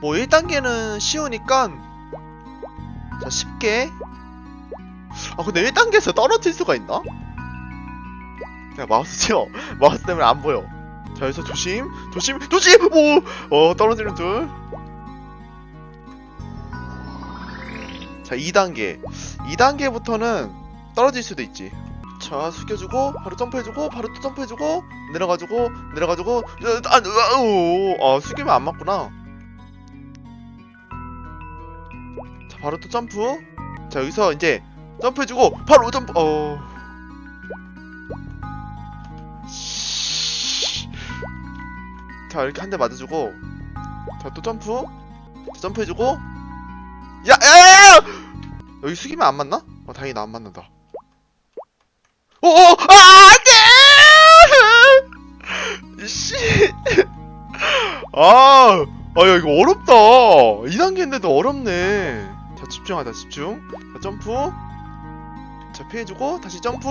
뭐 1단계는 쉬우니까 자 쉽게. 아 근데 1단계에서 떨어질 수가 있나? 야 마우스 치워. 마우스 때문에 안 보여. 자 여기서 조심. 조심. 조심! 오 어 떨어지는 줄자 2단계. 2단계부터는 떨어질 수도 있지. 자 숙여주고 바로 점프해주고 바로 또 점프해주고 내려가지고 내려가지고 아, 아, 오, 아 숙이면 안 맞구나 바로 또 점프? 자 여기서 이제 점프해주고 바로 점프 어. 자 이렇게 한 대 맞아주고 자 또 점프? 자, 점프해주고. 야 야 야 여기 숙이면 안 맞나? 어 다행이다. 안 맞는다. 오 오 아 안 돼! 씨. 아, 아, 야, 이거 어렵다. 2단계인데도 어렵네. 자, 집중하자, 집중. 자, 점프. 자, 피해주고, 다시 점프.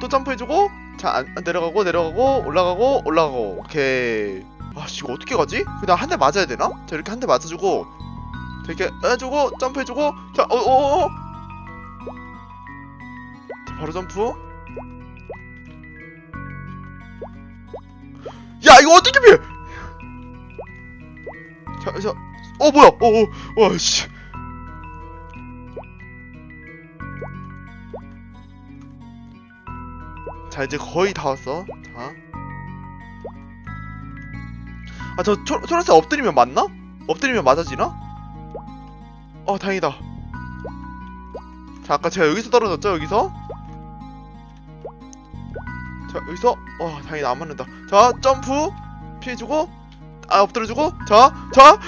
또 점프해주고. 자, 안, 안 내려가고, 내려가고, 올라가고, 올라가고. 오케이. 아, 씨, 이거 어떻게 가지? 그냥 한 대 맞아야 되나? 자, 이렇게 한 대 맞아주고. 자, 이렇게 해주고, 점프해주고. 자, 어, 어, 어. 자, 바로 점프. 야, 이거 어떻게 피해? 자, 자, 어 뭐야? 어, 어, 와, 씨. 자, 이제 거의 다 왔어. 자. 아, 저 초, 초록색 엎드리면 맞나? 엎드리면 맞아지나? 어, 다행이다. 자, 아까 제가 여기서 떨어졌죠? 여기서? 자, 여기서 어, 다행이다. 안 맞는다. 자, 점프 피해주고 아 엎드려주고 자, 자,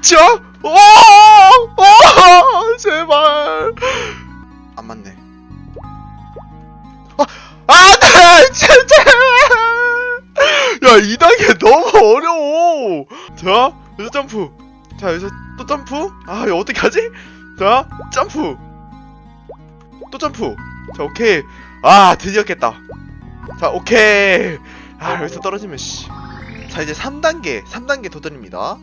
자, 오, 오, 제발 안 맞네. 아, 안돼, 진짜. 야, 2단계 너무 어려워. 자, 여기서 점프. 자, 여기서 또 점프. 아, 이거 어떻게 하지? 자, 점프. 또 점프. 자, 오케이. 아, 드디어 깼다. 자, 오케이. 아, 여기서 떨어지면 씨. 자 이제 3단계 3단계 도전입니다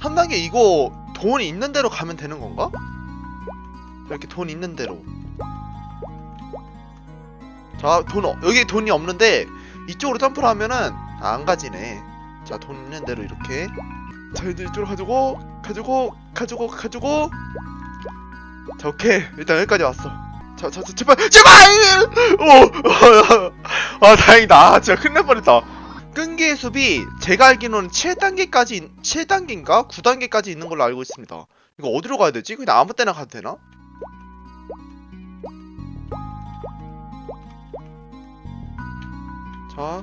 3단계 이거 돈 있는 대로 가면 되는 건가? 이렇게 돈 있는 대로 자돈 여기 돈이 없는데 이쪽으로 점프를 하면은 아, 안 가지네. 자 돈 있는 대로 이렇게. 자 이제 이쪽으로 가지고 가지고 가지고 가지고. 자 오케이. 일단 여기까지 왔어. 자, 자, 자 제발 제발! 오 아 다행이다. 아, 진짜 큰일 날 뻔했다. 끈기의 숲이 제가 알기로는 7단계까지 7단계인가? 9단계까지 있는 걸로 알고 있습니다. 이거 어디로 가야 되지? 그냥 아무 때나 가도 되나? 자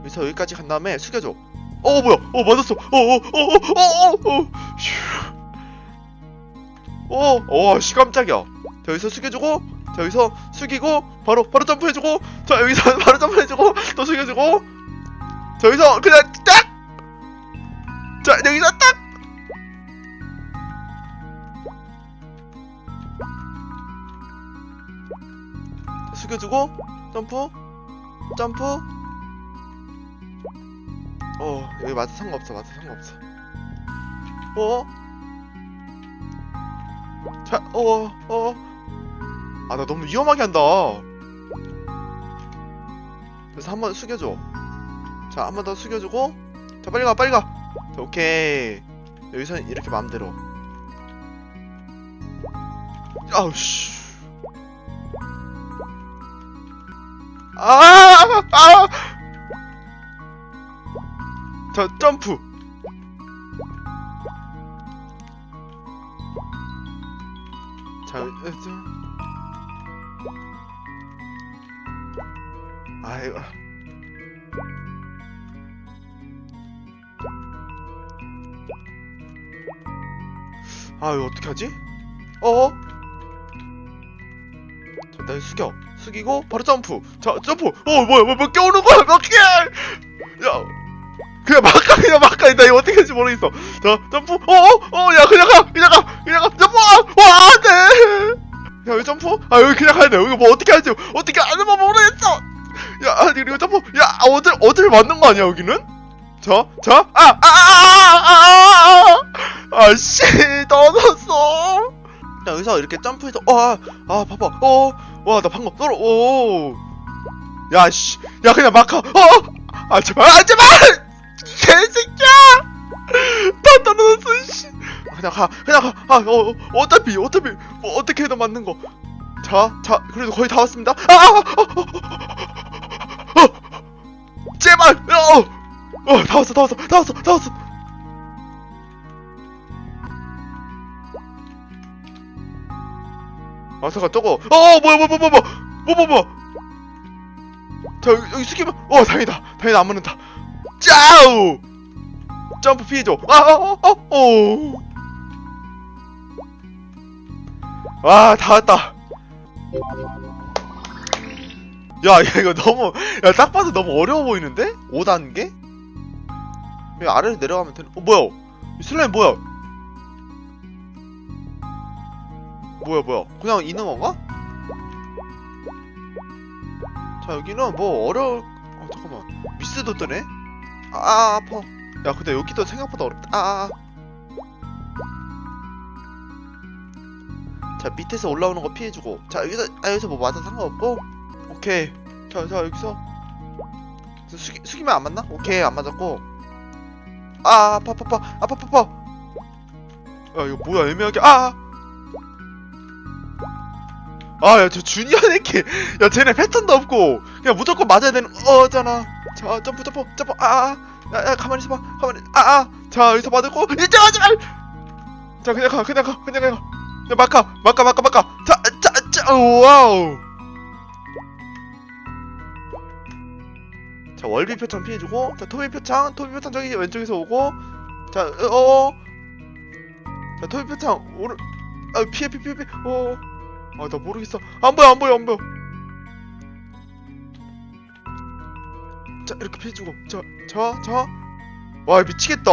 여기서 여기까지 간 다음에 숙여줘. 어 뭐야? 어 맞았어. 어어어어어어 어. 어어씨 깜짝이야. 자 여기서 숙여주고 자 여기서 숙이고 바로 바로 점프해주고 자 여기서 바로 점프해주고 또 숙여주고 자 여기서 그냥 딱 자 여기서 딱 자, 숙여주고 점프 점프 어 여기 맞아 상관없어 맞아 상관없어 어 자, 어, 어, 아, 나 너무 위험하게 한다. 그래서 한 번 숙여줘. 자, 한 번 더 숙여주고. 자, 빨리 가, 빨리 가. 자, 오케이. 여기서 이렇게 마음대로. 아우, 씨. 아, 아! 자, 점프. 자, 어, 저... 아이고. 아, 이거 어떻게 하지? 어? 자, 나 숙여. 숙이고, 바로 점프. 자, 점프. 어, 뭐야, 뭐, 뭐, 껴오는 거야, 몇 개! 야, 그냥 막 가, 그냥 막 가. 나 이거 어떻게 할지 모르겠어. 자, 점프. 어, 어, 어, 야, 그냥 가, 그냥 가, 그냥 가. 점프! 와, 안 돼! 야, 여기 점프? 아, 여기 그냥 가야 돼. 여기 뭐 어떻게 할지, 어떻게 하는 법 모르겠어! 야, 아, 이거 점프. 야, 아, 어딜, 어딜 맞는 거 아니야, 여기는? 자, 자, 아, 아, 아, 아, 아, 씨 떨어졌어 자 여기서 이렇게 점프해서 어아 아, 봐봐 어와 나 방금 떨어 오 야씨 야 그냥 막아 어 아 제발 아 제발 개새끼야 다 떨어졌어 씨 그냥 가 그냥 가아 어, 어, 어차피 어차피 뭐 어떻게 해도 맞는 거 자 자 그래도 거의 다 왔습니다 아, 아, 아, 아, 아, 아, 제발 어, 어, 다 왔어, 다 왔어, 다 왔어, 다 왔어. 아, 잠깐, 저거. 어, 뭐야, 뭐야, 뭐야, 뭐야, 뭐야, 뭐야, 뭐야. 자, 여기, 여기 숙이면, 어, 다행이다. 다행이다, 안 맞는다. 짜우! 점프 피해줘. 아, 어, 어, 어, 어. 와, 다 왔다. 야, 야, 이거 너무, 야, 딱 봐도 너무 어려워 보이는데? 5단계? 여기 아래로 내려가면 되는, 어, 뭐야? 이 슬라임 뭐야? 뭐야, 뭐야? 그냥 있는 건가? 자, 여기는 뭐 어려울, 어, 잠깐만. 미스도 뜨네? 아, 아, 아파. 야, 근데 여기도 생각보다 어렵다. 아, 아. 아. 자, 밑에서 올라오는 거 피해주고. 자, 여기서, 아, 여기서 뭐 맞아 상관없고. 오케이. 자, 자, 여기서. 저 숙이, 숙이면 안 맞나? 오케이, 안 맞았고. 아, 아파, 아파, 아파, 아파, 아파. 야, 이거 뭐야, 애매하게. 아! 아, 야, 저 주니어 네키. 야, 쟤네 패턴도 없고. 그냥 무조건 맞아야 되는, 어잖아. 자, 점프, 점프, 점프, 아, 아. 야, 야, 가만히 있어봐. 가만히, 아, 아. 자, 여기서 맞았고. 이제 하지 말! 자, 그냥 가, 그냥 가, 그냥 가. 야, 막아, 막아, 막아, 막아. 자, 자, 자, 와우. 자 월비 표창 피해주고 자 토비 표창 토비 표창 저기 왼쪽에서 오고 자 어 어 자 토비 표창 오른 아 피해 피해 피해 피해 어 아 나 모르겠어 안 보여 안 보여 안 보여 자 이렇게 피해주고 자 자 자 와 미치겠다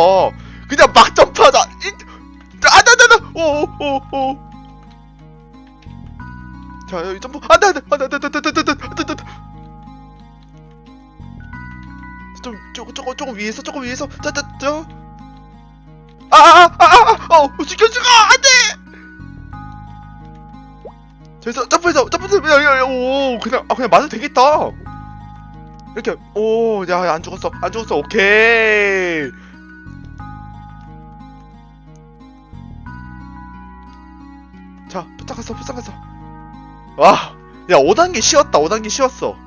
그냥 막 점프하자 아나 나나 오오오 오 자 여기 점프 안돼 안 돼 안 돼 안 돼 안 돼 안 돼 안 돼 안 돼 좀 조금 조금 조금 위에서 조금 위에서 짜짜짜 아아 아 아 어 죽여 죽여 안 저기서 점프해서 점프해서 야야야 오 그냥 아 그냥 맞아도 되겠다 이렇게 오야 안 죽었어 안 죽었어 오케이 자 포착했어 포착했어 와야 5단계 쉬웠다 5단계 쉬웠어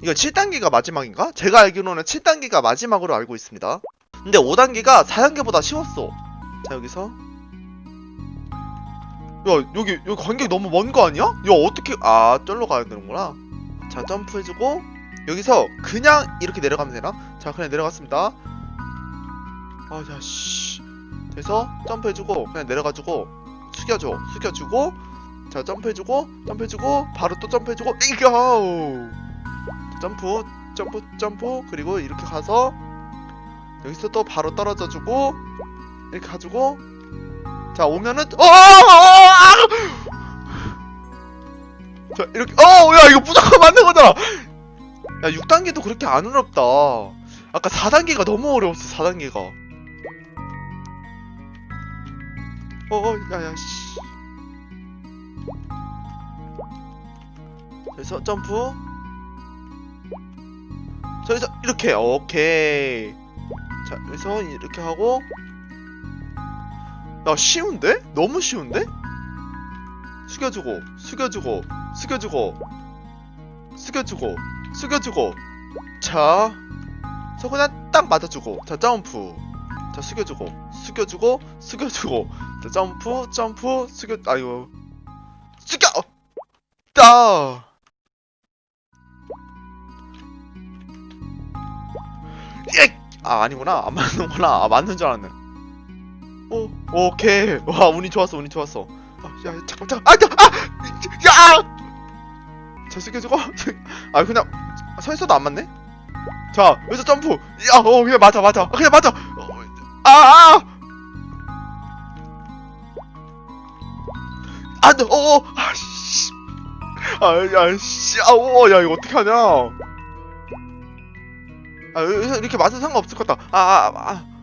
이거 7단계가 마지막인가? 제가 알기로는 7단계가 마지막으로 알고 있습니다. 근데 5단계가 4단계보다 쉬웠어. 자, 여기서. 야, 여기, 여기 간격이 너무 먼 거 아니야? 야, 어떻게, 아, 쩔로 가야 되는구나. 자, 점프해주고, 여기서 그냥 이렇게 내려가면 되나? 자, 그냥 내려갔습니다. 아, 야, 씨. 그래서 점프해주고, 그냥 내려가지고, 숙여줘. 숙여주고, 자, 점프해주고, 점프해주고, 바로 또 점프해주고, 이거! 점프 점프 점프 그리고 이렇게 가서 여기서 또 바로 떨어져 주고 이렇게 가지고 자 오면은 어! 자 이렇게 어야 이거 무조건 맞는 거잖아 야 6단계도 그렇게 안 어렵다. 아까 4단계가 너무 어려웠어 4단계가. 어어 야야 씨. 그래서 점프. 자, 여기서 이렇게 오케이. 자 여기서 이렇게 하고 야 쉬운데? 너무 쉬운데? 숙여주고 숙여주고 숙여주고 숙여주고 숙여주고. 자저 그냥 딱 맞아주고. 자 점프. 자 숙여주고 숙여주고 숙여주고. 자 점프 점프 숙여 아이고. 숙여! 따! 아 아니구나. 안 맞는구나. 아 맞는 줄 알았네. 오 오케이. 와 운이 좋았어 운이 좋았어. 아, 야 잠깐 잠깐 아야자 숙여주고. 아 그냥 서 있어도 안 맞네? 자 여기서 점프. 야어 그냥 맞아 맞아. 아, 그냥 맞아. 아아! 안돼 어어. 아씨. 아야씨. 아오 야 이거 어떻게 하냐? 아, 여기서 이렇게 맞아도 상관없을 것 같다. 아, 아, 아.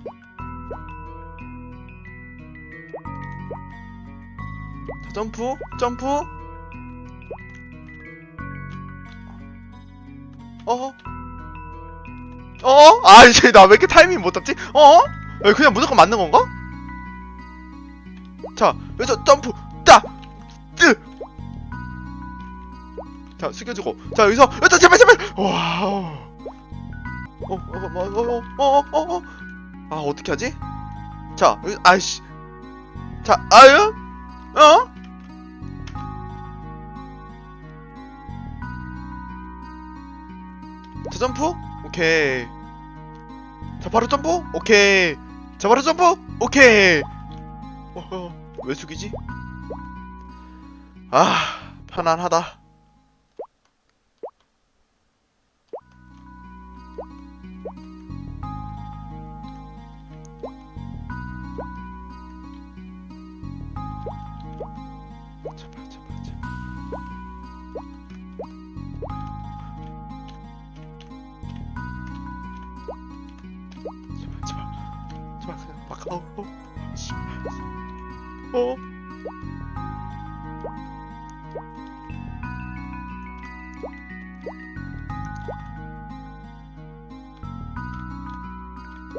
점프, 점프. 어? 어? 아, 이제 나 왜 이렇게 타이밍 못 잡지? 어? 야, 그냥 무조건 맞는 건가? 자, 여기서 점프, 딱, 뜨. 자, 숙여주고. 자, 여기서, 여기서 제발, 제발! 와우. 어, 어, 어, 어, 어, 어, 어, 어. 아, 어떻게 하지? 자, 여기, 아이씨. 자, 아유? 어? 자, 점프? 오케이. 자, 바로 점프? 오케이. 자, 바로 점프? 오케이. 어, 어, 왜 숙이지? 아, 편안하다.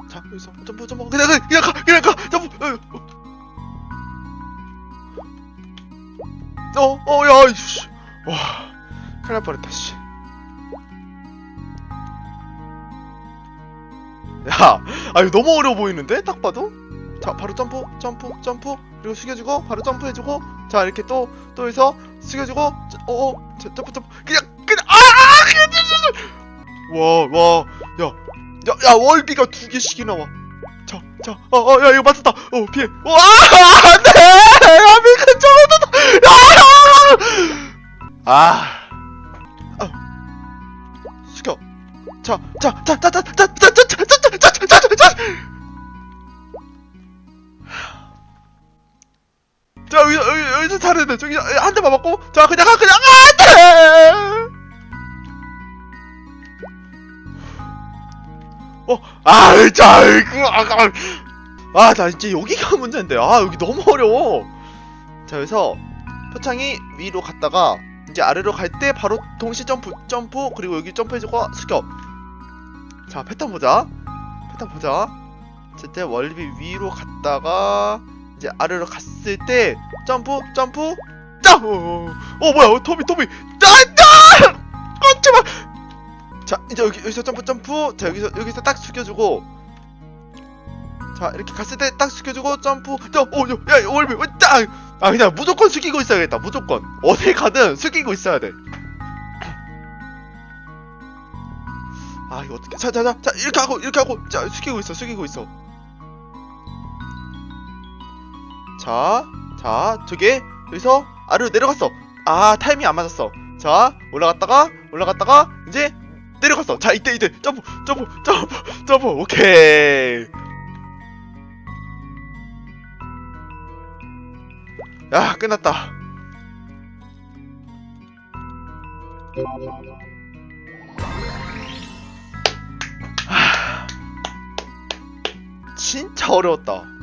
자, 여기서 점프, 점프. 그냥, 그냥, 그냥 가, 그냥 가. 점프. 어, 어, 어 야, 이씨. 와, 큰일 날 뻔했다, 씨. 야, 아, 이거 너무 어려워 보이는데? 딱 봐도? 자, 바로 점프, 점프, 점프. 그리고 숙여주고, 바로 점프해주고. 자, 이렇게 또, 또 해서 숙여주고. 자, 어, 어, 자, 점프, 점프. 그냥, 그냥, 아, 아, 그냥. 와, 와, 야, 야, 야, 월비가 두 개씩이나 와. 자, 자, 어, 어, 야, 이거 맞았다. 어, 피해. 와, 안 돼! 야, 미그 점프다! 야! 아. 아. 숙여. 자, 자, 자, 자, 자, 자, 자, 자, 자, 자, 자, 자, 자, 자, 자. 자, 여기, 여기, 여기서 잘해야 돼. 저기, 한 대만 맞고. 자, 그냥 가, 그냥, 아, 안 돼! 어, 아, 진짜, 그, 아, 아, 아, 나 이제 여기가 문제인데. 아, 여기 너무 어려워. 자, 여기서 표창이 위로 갔다가 이제 아래로 갈 때 바로 동시 점프, 점프, 그리고 여기 점프해주고 숙여. 자, 패턴 보자. 패턴 보자. 이때 월비 위로 갔다가 이제 아래로 갔을 때 점프, 점프, 점프. 어, 뭐야, 어, 토비, 토비. 짠, 짠! 이제 여기 여기서 점프, 점프. 자, 여기서 여기서 딱 숙여주고. 자, 이렇게 갔을 때 딱 숙여주고 점프. 점, 어, 야, 야, 월비, 어, 딱. 아, 그냥 무조건 숙이고 있어야겠다. 무조건. 어딜 가든 숙이고 있어야 돼. 아, 이거 어떻게? 자, 자, 자, 자, 이렇게 하고, 이렇게 하고, 자, 숙이고 있어, 숙이고 있어. 자, 자, 저게 여기서 아래로 내려갔어. 아, 타이밍 안 맞았어. 자, 올라갔다가, 올라갔다가, 이제 내려갔어. 자, 이때, 이때, 점프, 점프, 점프, 점프, 오케이. 야, 끝났다. 진짜 어려웠다.